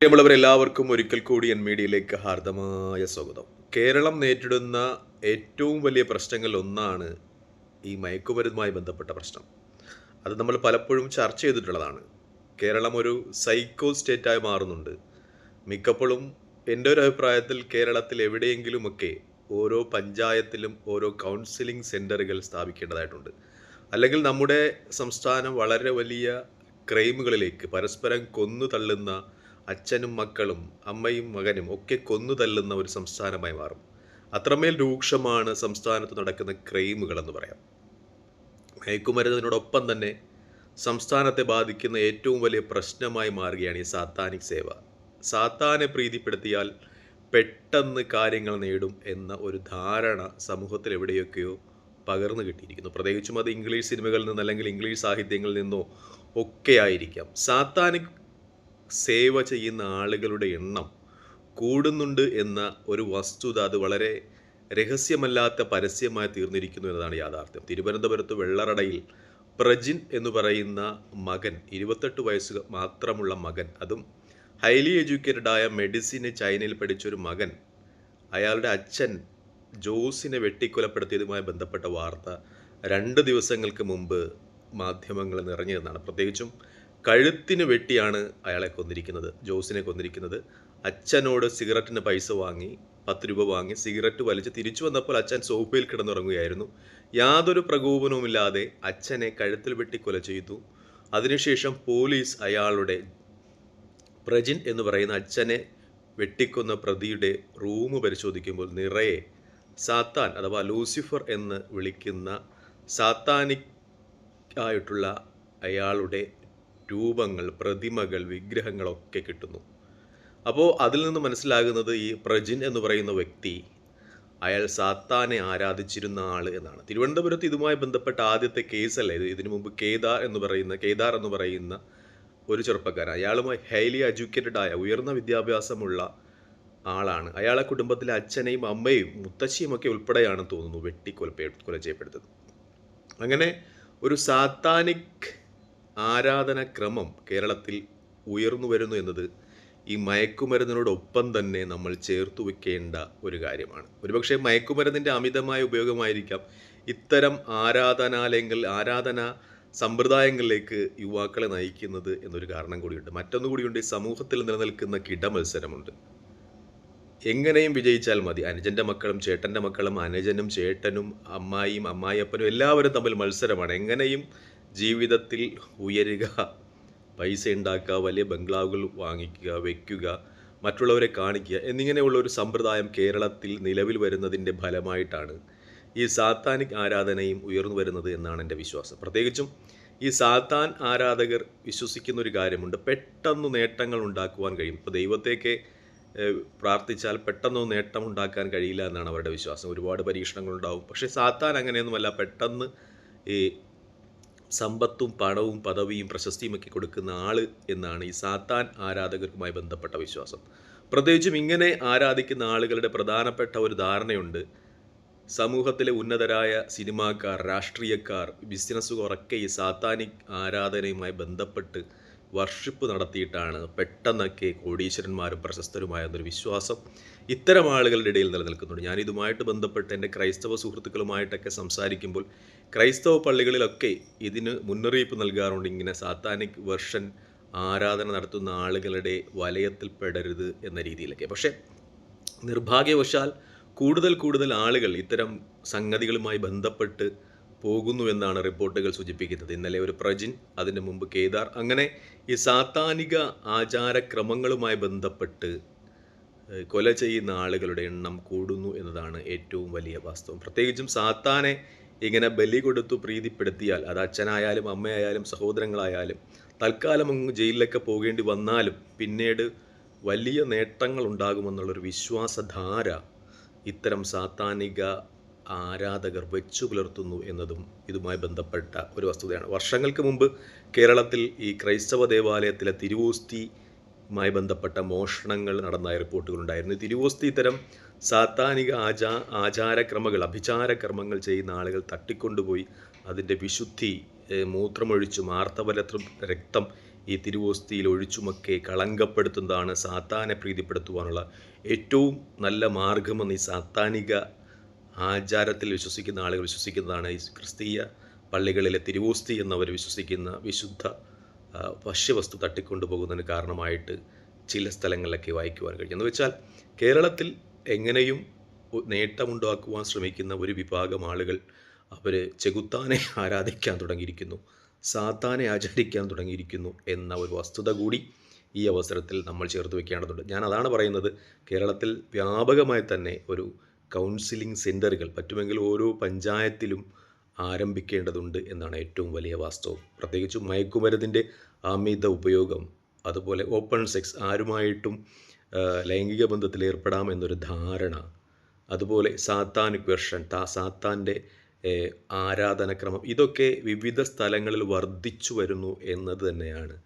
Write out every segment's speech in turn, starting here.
പ്രിയമുള്ളവരെല്ലാവർക്കും ഒരിക്കൽ കൂടി എൻ മീഡിയയിലേക്ക് ഹാർദമായ സ്വാഗതം. കേരളം നേരിടുന്ന ഏറ്റവും വലിയ പ്രശ്നങ്ങളിൽ ഒന്നാണ് ഈ മയക്കുമരുന്നുമായി ബന്ധപ്പെട്ട പ്രശ്നം. അത് നമ്മൾ പലപ്പോഴും ചർച്ച ചെയ്തിട്ടുള്ളതാണ്. കേരളം ഒരു സൈക്കോ സ്റ്റേറ്റായി മാറുന്നുണ്ട്. മിക്കപ്പോഴും എന്റെ ഒരു അഭിപ്രായത്തിൽ കേരളത്തിൽ എവിടെയെങ്കിലുമൊക്കെ ഓരോ പഞ്ചായത്തിലും ഓരോ കൗൺസിലിംഗ് സെന്ററുകൾ സ്ഥാപിക്കേണ്ടതായിട്ടുണ്ട്. അല്ലെങ്കിൽ നമ്മുടെ സംസ്ഥാനം വളരെ വലിയ ക്രൈമുകളിലേക്ക് പരസ്പരം കൊന്നു തള്ളുന്ന അച്ഛനും മക്കളും അമ്മയും മകനും ഒക്കെ കൊന്നു തല്ലുന്ന ഒരു സംസ്ഥാനമായി മാറും. അത്രമേൽ രൂക്ഷമാണ് സംസ്ഥാനത്ത് നടക്കുന്ന ക്രൈമുകൾ എന്ന് പറയാം. മയക്കുമരുന്നതിനോടൊപ്പം തന്നെ സംസ്ഥാനത്തെ ബാധിക്കുന്ന ഏറ്റവും വലിയ പ്രശ്നമായി മാറുകയാണ് ഈ സാത്താനിക് സേവ. സാത്താനെ പ്രീതിപ്പെടുത്തിയാൽ പെട്ടെന്ന് കാര്യങ്ങൾ നേടും എന്ന ഒരു ധാരണ സമൂഹത്തിൽ എവിടെയൊക്കെയോ പകർന്നു കിട്ടിയിരിക്കുന്നു. പ്രത്യേകിച്ചും അത് ഇംഗ്ലീഷ് സിനിമകളിൽ നിന്ന് അല്ലെങ്കിൽ ഇംഗ്ലീഷ് സാഹിത്യങ്ങളിൽ നിന്നോ ഒക്കെ ആയിരിക്കാം. സാത്താനിക് സേവ ചെയ്യുന്ന ആളുകളുടെ എണ്ണം കൂടുന്നുണ്ട് എന്ന ഒരു വസ്തുത അത് വളരെ രഹസ്യമല്ലാത്ത പരസ്യമായി തീർന്നിരിക്കുന്നു എന്നതാണ് യാഥാർത്ഥ്യം. തിരുവനന്തപുരത്ത് വെള്ളറടയിൽ പ്രജിൻ എന്ന് പറയുന്ന മകൻ ഇരുപത്തെട്ട് വയസ്സ് മാത്രമുള്ള മകൻ അതും ഹൈലി എഡ്യൂക്കേറ്റഡ് ആയ മെഡിസിന് ചൈനയിൽ പഠിച്ചൊരു മകൻ അയാളുടെ അച്ഛൻ ജോസിനെ വെട്ടിക്കൊലപ്പെടുത്തിയതുമായി ബന്ധപ്പെട്ട വാർത്ത രണ്ട് ദിവസങ്ങൾക്ക് മുമ്പ് മാധ്യമങ്ങൾ നിറഞ്ഞിരുന്നതാണ് പ്രത്യേകിച്ചും കഴുത്തിന് വെട്ടിയാണ് അയാളെ കൊന്നിരിക്കുന്നത് ജോസിനെ കൊന്നിരിക്കുന്നത്. അച്ഛനോട് സിഗരറ്റിന് പൈസ വാങ്ങി പത്ത് രൂപ വാങ്ങി സിഗരറ്റ് വലിച്ച് തിരിച്ചു വന്നപ്പോൾ അച്ഛൻ സോഫയിൽ കിടന്നുറങ്ങുകയായിരുന്നു. യാതൊരു പ്രകോപനവുമില്ലാതെ അച്ഛനെ കഴുത്തിൽ വെട്ടി കൊല ചെയ്തു. അതിനുശേഷം പോലീസ് അയാളുടെ പ്രജിൻ എന്ന് പറയുന്ന അച്ഛനെ വെട്ടിക്കൊന്ന പ്രതിയുടെ റൂം പരിശോധിക്കുമ്പോൾ നിറയെ സാത്താൻ അഥവാ ലൂസിഫർ എന്ന് വിളിക്കുന്ന സാത്താനിക് ആയിട്ടുള്ള അയാളുടെ രൂപങ്ങൾ പ്രതിമകൾ വിഗ്രഹങ്ങളൊക്കെ കിട്ടുന്നു. അപ്പോൾ അതിൽ നിന്ന് മനസ്സിലാകുന്നത് ഈ പ്രജിൻ എന്ന് പറയുന്ന വ്യക്തി അയാൾ സാത്താനെ ആരാധിച്ചിരുന്ന ആൾ എന്നാണ്. തിരുവനന്തപുരത്ത് ഇതുമായി ബന്ധപ്പെട്ട ആദ്യത്തെ കേസല്ല ഇത്? ഇതിനു മുമ്പ് കേദാർ എന്ന് പറയുന്ന കേദാർ എന്ന് പറയുന്ന ഒരു ചെറുപ്പക്കാരൻ. അയാളുമായി ഹൈലി എഡ്യൂക്കേറ്റഡ് ആയ ഉയർന്ന വിദ്യാഭ്യാസമുള്ള ആളാണ്. അയാളെ കുടുംബത്തിലെ അച്ഛനെയും അമ്മയും മുത്തശ്ശിയും ഒക്കെ ഉൾപ്പെടെയാണ് തോന്നുന്നു വെട്ടി കൊലപ്പെ കൊല ചെയ്യപ്പെടുന്നത് അങ്ങനെ ഒരു സാത്താനിക് ആരാധനക്രമം കേരളത്തിൽ ഉയർന്നു വരുന്നു എന്നത് ഈ മയക്കുമരുന്നിനോടൊപ്പം തന്നെ നമ്മൾ ചേർത്ത് വെക്കേണ്ട ഒരു കാര്യമാണ്. ഒരുപക്ഷെ മയക്കുമരുന്നിന്റെ അമിതമായ ഉപയോഗമായിരിക്കാം. ഇത്തരം ആരാധനാലയങ്ങൾ ആരാധന സമ്പ്രദായങ്ങളിലേക്ക് യുവാക്കളെ നയിക്കുന്നത് എന്നൊരു കാരണം കൂടിയുണ്ട്. മറ്റൊന്നു കൂടിയുണ്ട് ഈ സമൂഹത്തിൽ നിലനിൽക്കുന്ന കിടമത്സരമുണ്ട്. എങ്ങനെയും വിജയിച്ചാൽ മതി. അനുജന്റെ മക്കളും ചേട്ടന്റെ മക്കളും അനുജനും ചേട്ടനും അമ്മായിയും അമ്മായിയപ്പനും എല്ലാവരും തമ്മിൽ മത്സരമാണ്. എങ്ങനെയും ജീവിതത്തിൽ ഉയരുക പൈസ ഉണ്ടാക്കുക വലിയ ബംഗ്ലാവുകൾ വാങ്ങിക്കുക വയ്ക്കുക മറ്റുള്ളവരെ കാണിക്കുക എന്നിങ്ങനെയുള്ള ഒരു സമ്പ്രദായം കേരളത്തിൽ നിലവിൽ വരുന്നതിന്റെ ഫലമായിട്ടാണ് ഈ സാത്താനിക് ആരാധനയും ഉയർന്നു വരുന്നത് എന്നാണ് എന്റെ വിശ്വാസം. പ്രത്യേകിച്ചും ഈ സാത്താൻ ആരാധകർ വിശ്വസിക്കുന്ന ഒരു കാര്യമുണ്ട്. പെട്ടെന്ന് നേട്ടങ്ങൾ ഉണ്ടാക്കുവാൻ കഴിയും. ഇപ്പോൾ ദൈവത്തേക്ക് പ്രാർത്ഥിച്ചാൽ പെട്ടെന്ന് നേട്ടം ഉണ്ടാക്കാൻ കഴിയില്ല എന്നാണ് അവരുടെ വിശ്വാസം. ഒരുപാട് പരീക്ഷണങ്ങളുണ്ടാവും. പക്ഷേ സാത്താൻ അങ്ങനെയൊന്നുമല്ല. പെട്ടെന്ന് ഈ സമ്പത്തും പണവും പദവിയും പ്രശസ്തിയും ഒക്കെ കൊടുക്കുന്ന ആൾ എന്നാണ് ഈ സാത്താൻ ആരാധകർക്കുമായി ബന്ധപ്പെട്ട വിശ്വാസം. പ്രത്യേകിച്ചും ഇങ്ങനെ ആരാധിക്കുന്ന ആളുകളുടെ പ്രധാനപ്പെട്ട ഒരു ധാരണയുണ്ട്. സമൂഹത്തിലെ ഉന്നതരായ സിനിമാക്കാർ രാഷ്ട്രീയക്കാർ ബിസിനസ്സുകാരൊക്കെ ഈ സാത്താനിക് ആരാധനയുമായി ബന്ധപ്പെട്ട് വർഷിപ്പ് നടത്തിയിട്ടാണ് പെട്ടെന്നൊക്കെ കോടീശ്വരന്മാരും പ്രശസ്തരുമായ എന്നൊരു വിശ്വാസം ഇത്തരം ആളുകളുടെ ഇടയിൽ നിലനിൽക്കുന്നുണ്ട്. ഞാൻ ഇതുമായിട്ട് ബന്ധപ്പെട്ട് എന്റെ ക്രൈസ്തവ സുഹൃത്തുക്കളുമായിട്ടൊക്കെ സംസാരിക്കുമ്പോൾ ക്രൈസ്തവ പള്ളികളിലൊക്കെ ഇതിന് മുന്നറിയിപ്പ് നൽകാറുണ്ട്. ഇങ്ങനെ സാത്താനിക് വെർഷൻ ആരാധന നടത്തുന്ന ആളുകളുടെ വലയത്തിൽ പെടരുത് എന്ന രീതിയിലൊക്കെ. പക്ഷേ നിർഭാഗ്യവശാൽ കൂടുതൽ കൂടുതൽ ആളുകൾ ഇത്തരം സംഗതികളുമായി ബന്ധപ്പെട്ട് പോകുന്നു എന്നാണ് റിപ്പോർട്ടുകൾ സൂചിപ്പിക്കുന്നത്. ഇന്നലെ ഒരു പ്രജിൻ അതിന് മുമ്പ് കേദാർ അങ്ങനെ ഈ സാത്താനിക ആചാരക്രമങ്ങളുമായി ബന്ധപ്പെട്ട് കൊല ചെയ്യുന്ന ആളുകളുടെ എണ്ണം കൂടുന്നു എന്നതാണ് ഏറ്റവും വലിയ വാസ്തവം. പ്രത്യേകിച്ചും സാത്താനെ ഇങ്ങനെ ബലി കൊടുത്തു പ്രീതിപ്പെടുത്തിയാൽ അത് അച്ഛനായാലും അമ്മയായാലും സഹോദരങ്ങളായാലും തൽക്കാലം അങ്ങ് ജയിലിലൊക്കെ പോകേണ്ടി വന്നാലും പിന്നീട് വലിയ നേട്ടങ്ങൾ ഉണ്ടാകുമെന്നുള്ളൊരു വിശ്വാസധാര ഇത്തരം സാത്താനിക ആരാധകർ വെച്ചു പുലർത്തുന്നു എന്നതും ഇതുമായി ബന്ധപ്പെട്ട ഒരു വസ്തുതയാണ്. വർഷങ്ങൾക്ക് മുമ്പ് കേരളത്തിൽ ഈ ക്രൈസ്തവ ദേവാലയത്തിലെ തിരുവോസ്തിയുമായി ബന്ധപ്പെട്ട മോഷണങ്ങൾ നടന്ന റിപ്പോർട്ടുകളുണ്ടായിരുന്നു തിരുവോസ്തി ഇത്തരം സാത്താനിക ആചാ ആചാരക്രമങ്ങൾ അഭിചാരക്രമങ്ങൾ ചെയ്യുന്ന ആളുകൾ തട്ടിക്കൊണ്ടുപോയി അതിന്റെ വിശുദ്ധി മൂത്രമൊഴിച്ചും ആർത്തവലത്രം രക്തം ഈ തിരുവോസ്തിയിൽ ഒഴിച്ചുമൊക്കെ കളങ്കപ്പെടുത്തുന്നതാണ് സാത്താനെ പ്രീതിപ്പെടുത്തുവാനുള്ള ഏറ്റവും നല്ല മാർഗമെന്ന് ഈ സാത്താനിക ആചാരത്തിൽ വിശ്വസിക്കുന്ന ആളുകൾ വിശ്വസിക്കുന്നതാണ് ഈ ക്രിസ്തീയ പള്ളികളിലെ തിരുവോസ്തി എന്നവർ വിശ്വസിക്കുന്ന വിശുദ്ധ ഭക്ഷ്യവസ്തു തട്ടിക്കൊണ്ടുപോകുന്നതിന് കാരണമായിട്ട് ചില സ്ഥലങ്ങളിലൊക്കെ വായിക്കുവാൻ കഴിഞ്ഞു എന്ന് വെച്ചാൽ കേരളത്തിൽ എങ്ങനെയും നേട്ടമുണ്ടാക്കുവാൻ ശ്രമിക്കുന്ന ഒരു വിഭാഗം ആളുകൾ അവർ ചെകുത്താനെ ആരാധിക്കാൻ തുടങ്ങിയിരിക്കുന്നു സാത്താനെ ആചരിക്കാൻ തുടങ്ങിയിരിക്കുന്നു എന്ന ഒരു വസ്തുത കൂടി ഈ അവസരത്തിൽ നമ്മൾ ചേർത്ത് വെക്കേണ്ടതുണ്ട്. ഞാൻ അതാണ് പറയുന്നത് കേരളത്തിൽ വ്യാപകമായി തന്നെ ഒരു കൗൺസിലിംഗ് സെന്ററുകൾ പറ്റുമെങ്കിൽ ഓരോ പഞ്ചായത്തിലും ആരംഭിക്കേണ്ടതുണ്ട് എന്നാണ് ഏറ്റവും വലിയ വാസ്തവം. പ്രത്യേകിച്ചും മയക്കുമരുന്നിന്റെ അമിത ഉപയോഗം അതുപോലെ ഓപ്പൺ സെക്സ് ആരുമായിട്ടും ലൈംഗിക ബന്ധത്തിൽ ഏർപ്പെടാം എന്നൊരു ധാരണ അതുപോലെ സാത്താനിക് വെർഷൻ താ സാത്താന്റെ ആരാധനക്രമം ഇതൊക്കെ വിവിധ സ്ഥലങ്ങളിൽ വർദ്ധിച്ചു വരുന്നു എന്നത് തന്നെയാണ്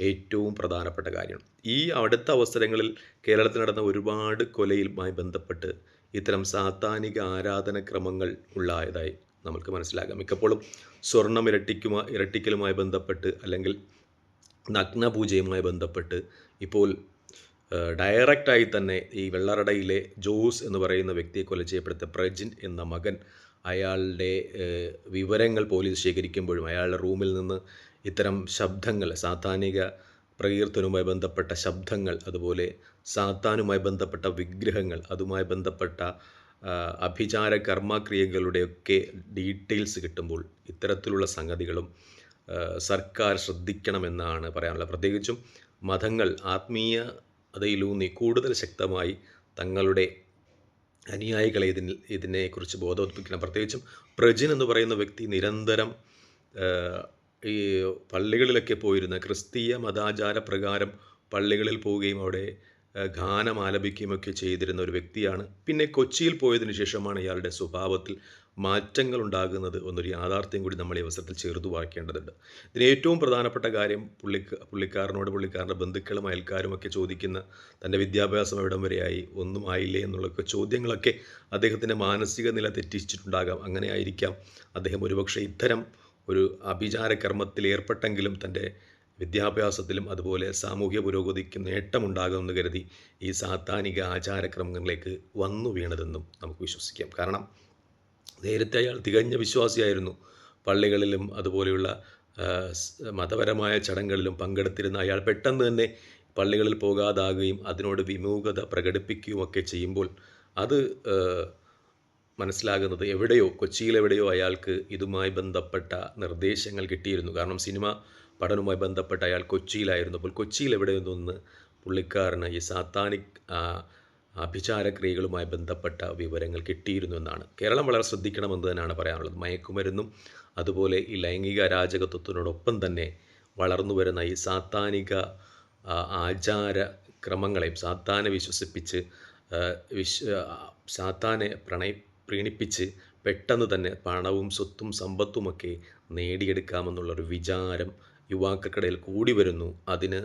ഏറ്റവും പ്രധാനപ്പെട്ട കാര്യം. ഈ അടുത്ത അവസരങ്ങളിൽ കേരളത്തിൽ നടന്ന ഒരുപാട് കൊലയുമായി ബന്ധപ്പെട്ട് ഇത്തരം സാത്താനിക ആരാധനക്രമങ്ങൾ ഉള്ളതായി നമുക്ക് മനസ്സിലാക്കാം മിക്കപ്പോഴും സ്വർണം ഇരട്ടിക്കുമാ ഇരട്ടിക്കലുമായി ബന്ധപ്പെട്ട് അല്ലെങ്കിൽ നഗ്നപൂജയുമായി ബന്ധപ്പെട്ട് ഇപ്പോൾ ഡയറക്റ്റായി തന്നെ ഈ വെള്ളറടയിലെ ജോസ് എന്ന് പറയുന്ന വ്യക്തിയെ കൊല ചെയ്യപ്പെടുത്ത പ്രജിൻ എന്ന മകൻ അയാളുടെ വിവരങ്ങൾ പോലീസ് ശേഖരിക്കുമ്പോഴും അയാളുടെ റൂമിൽ നിന്ന് ഇത്തരം ശബ്ദങ്ങൾ സാത്താനിക പ്രകീർത്തനവുമായി ബന്ധപ്പെട്ട ശബ്ദങ്ങൾ അതുപോലെ സാത്താനുമായി ബന്ധപ്പെട്ട വിഗ്രഹങ്ങൾ അതുമായി ബന്ധപ്പെട്ട അഭിചാര കർമ്മക്രിയകളുടെയൊക്കെ ഡീറ്റെയിൽസ് കിട്ടുമ്പോൾ ഇത്തരത്തിലുള്ള സംഗതികളും സർക്കാർ ശ്രദ്ധിക്കണമെന്നാണ് പറയാനുള്ളത്. പ്രത്യേകിച്ചും മതങ്ങൾ ആത്മീയ ആത്മീയതയിലൂന്നി കൂടുതൽ ശക്തമായി തങ്ങളുടെ അനുയായികളെ ഇതിന് ഇതിനെക്കുറിച്ച് ബോധവത്പിക്കണം പ്രത്യേകിച്ചും പ്രജിൻ എന്ന് പറയുന്ന വ്യക്തി നിരന്തരം ഈ പള്ളികളിലൊക്കെ പോയിരുന്ന ക്രിസ്തീയ മതാചാര പ്രകാരം പള്ളികളിൽ പോവുകയും അവിടെ ഗാനം ആലപിക്കുകയും ഒക്കെ ചെയ്തിരുന്ന ഒരു വ്യക്തിയാണ്. പിന്നെ കൊച്ചിയിൽ പോയതിനു ശേഷമാണ് ഇയാളുടെ സ്വഭാവത്തിൽ മാറ്റങ്ങൾ ഉണ്ടാകുന്നത് എന്നൊരു യാഥാർത്ഥ്യം കൂടി നമ്മൾ ഈ അവസരത്തിൽ ചേർത്ത് വായിക്കേണ്ടതുണ്ട്. ഇതിന് ഏറ്റവും പ്രധാനപ്പെട്ട കാര്യം പുള്ളിക്ക് പുള്ളിക്കാരനോട് പുള്ളിക്കാരന്റെ ബന്ധുക്കളും അയൽക്കാരും ഒക്കെ ചോദിക്കുന്ന തന്റെ വിദ്യാഭ്യാസം എവിടം വരെയായി ഒന്നും ആയില്ലേ എന്നുള്ളൊക്കെ ചോദ്യങ്ങളൊക്കെ അദ്ദേഹത്തിന്റെ മാനസിക നില തെറ്റിച്ചിട്ടുണ്ടാകാം. അങ്ങനെ ആയിരിക്കാം അദ്ദേഹം ഒരുപക്ഷെ ഇത്തരം ഒരു അഭിചാര കർമ്മത്തിൽ ഏർപ്പെട്ടെങ്കിലും തന്റെ വിദ്യാഭ്യാസത്തിലും അതുപോലെ സാമൂഹ്യ പുരോഗതിക്ക് നേട്ടമുണ്ടാകുമെന്ന് കരുതി ഈ സാത്താനിക ആചാരക്രമങ്ങളിലേക്ക് വന്നു വീണതെന്നും നമുക്ക് വിശ്വസിക്കാം. കാരണം നേരത്തെ അയാൾ തികഞ്ഞ വിശ്വാസിയായിരുന്നു. പള്ളികളിലും അതുപോലെയുള്ള മതപരമായ ചടങ്ങുകളിലും പങ്കെടുത്തിരുന്ന അയാൾ പെട്ടെന്ന് തന്നെ പള്ളികളിൽ പോകാതാകുകയും അതിനോട് വിമുഖത പ്രകടിപ്പിക്കുകയും ഒക്കെ ചെയ്യുമ്പോൾ അത് മനസ്സിലാകുന്നത് എവിടെയോ കൊച്ചിയിൽ എവിടെയോ അയാൾക്ക് ഇതുമായി ബന്ധപ്പെട്ട നിർദ്ദേശങ്ങൾ കിട്ടിയിരുന്നു. കാരണം സിനിമ പഠനവുമായി ബന്ധപ്പെട്ട അയാൾ കൊച്ചിയിലായിരുന്നു. അപ്പോൾ കൊച്ചിയിൽ എവിടെ നിന്ന് പുള്ളിക്കാരന് ഈ സാത്താനിക് അഭിചാരക്രിയകളുമായി ബന്ധപ്പെട്ട വിവരങ്ങൾ കിട്ടിയിരുന്നു എന്നാണ്. കേരളം വളരെ ശ്രദ്ധിക്കണമെന്ന് തന്നെയാണ് പറയാനുള്ളത്. മയക്കുമരുന്നും അതുപോലെ ഈ ലൈംഗിക അരാജകത്വത്തിനോടൊപ്പം തന്നെ വളർന്നു വരുന്ന ഈ സാത്താനിക ആചാര ക്രമങ്ങളെയും സാത്താനെ വിശ്വസിപ്പിച്ച് വിശ്വ വിശ് സാത്താനെ പ്രണയ പ്രീണിപ്പിച്ച് പെട്ടെന്ന് തന്നെ പണവും സ്വത്തും സമ്പത്തുമൊക്കെ നേടിയെടുക്കാമെന്നുള്ളൊരു വിചാരം യുവാക്കൾക്കിടയിൽ കൂടി വരുന്നു. അതിന്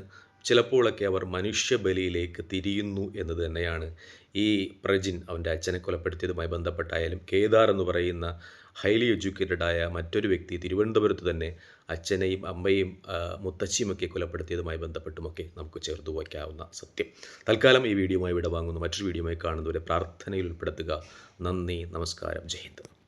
ചിലപ്പോഴൊക്കെ അവർ മനുഷ്യബലിയിലേക്ക് തിരിയുന്നു എന്നത് തന്നെയാണ്. ഈ പ്രജിൻ അവന്റെ അച്ഛനെ കൊലപ്പെടുത്തിയതുമായി ബന്ധപ്പെട്ടായാലും കേദാർ എന്ന് പറയുന്ന ഹൈലി എഡ്യൂക്കേറ്റഡായ മറ്റൊരു വ്യക്തി തിരുവനന്തപുരത്ത് തന്നെ അച്ഛനെയും അമ്മയും മുത്തച്ഛിയുമൊക്കെ കൊലപ്പെടുത്തിയതുമായി ബന്ധപ്പെട്ടുമൊക്കെ നമുക്ക് ചേർത്ത് വയ്ക്കാവുന്ന സത്യം. തൽക്കാലം ഈ വീഡിയോയുമായി വിടവാങ്ങുന്നു മറ്റൊരു വീഡിയോയുമായി കാണുന്നവരെ പ്രാർത്ഥനയിൽ ഉൾപ്പെടുത്തുക. നന്ദി നമസ്കാരം. ജയ്